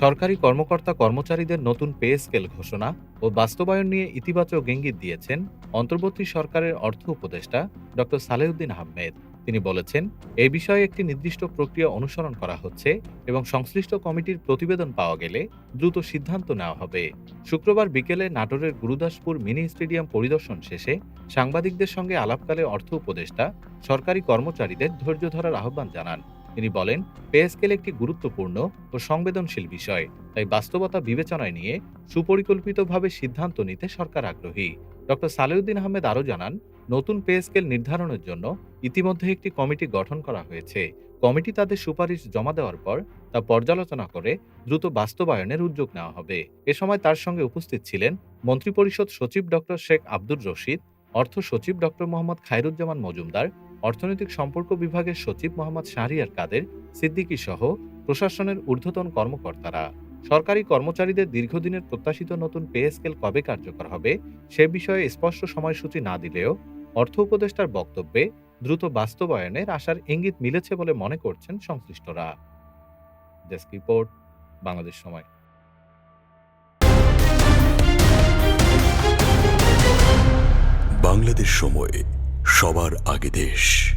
সরকারি কর্মকর্তা কর্মচারীদের নতুন পে স্কেল ঘোষণা ও বাস্তবায়ন নিয়ে ইতিবাচক ইঙ্গিত দিয়েছেন অন্তর্বর্তী সরকারের অর্থ উপদেষ্টা ড. সালেউদ্দিন আহমেদ। তিনি বলেছেন এই বিষয়ে একটি নির্দিষ্ট প্রক্রিয়া অনুসরণ করা হচ্ছে এবং সংশ্লিষ্ট কমিটির প্রতিবেদন পাওয়া গেলে দ্রুত সিদ্ধান্ত নেওয়া হবে। শুক্রবার বিকেলে নাটোরের গুরুদাসপুর মিনি স্টেডিয়াম পরিদর্শন শেষে সাংবাদিকদের সঙ্গে আলাপকালে অর্থ উপদেষ্টা সরকারি কর্মচারীদের ধৈর্য ধরার আহ্বান জানান। তিনি বলেন পে স্কেল একটি গুরুত্বপূর্ণ ও সংবেদনশীল বিষয়, তাই বাস্তবতা বিবেচনায় নিয়ে সুপরিকল্পিতভাবে সিদ্ধান্ত নিতে সরকার আগ্রহী। ডক্টর সালেউদ্দিন আহমেদ আরও জানান, নতুন পে স্কেল নির্ধারণের জন্য ইতিমধ্যে একটি কমিটি গঠন করা হয়েছে। কমিটি তাদের সুপারিশ জমা দেওয়ার পর তা পর্যালোচনা করে দ্রুত বাস্তবায়নের উদ্যোগ নেওয়া হবে। এ সময় তার সঙ্গে উপস্থিত ছিলেন মন্ত্রিপরিষদ সচিব ডক্টর শেখ আব্দুর রশিদ, অর্থ সচিব ডক্টর মোহাম্মদ খায়রুজ্জামান মজুমদার অর্থনৈতিক সম্পর্ক বিভাগের সচিব মোহাম্মদ শাহরিয়ার কাদের, সিদ্দিকী সহ প্রশাসনের ঊর্ধ্বতন কর্মকর্তারা। সরকারি কর্মচারীদের দীর্ঘদিনের প্রত্যাশিত নতুন পে স্কেল কবে কার্যকর হবে, সে বিষয়ে স্পষ্ট সময়সূচি না দিলেও অর্থ উপদেষ্টার বক্তব্যে দ্রুত বাস্তবায়নের আশার ইঙ্গিত মিলেছে বলে মনে করছেন সংশ্লিষ্টরা। ডেস্ক রিপোর্ট, বাংলাদেশ সময়। বাংলাদেশ সময় সবার আগে দেশ।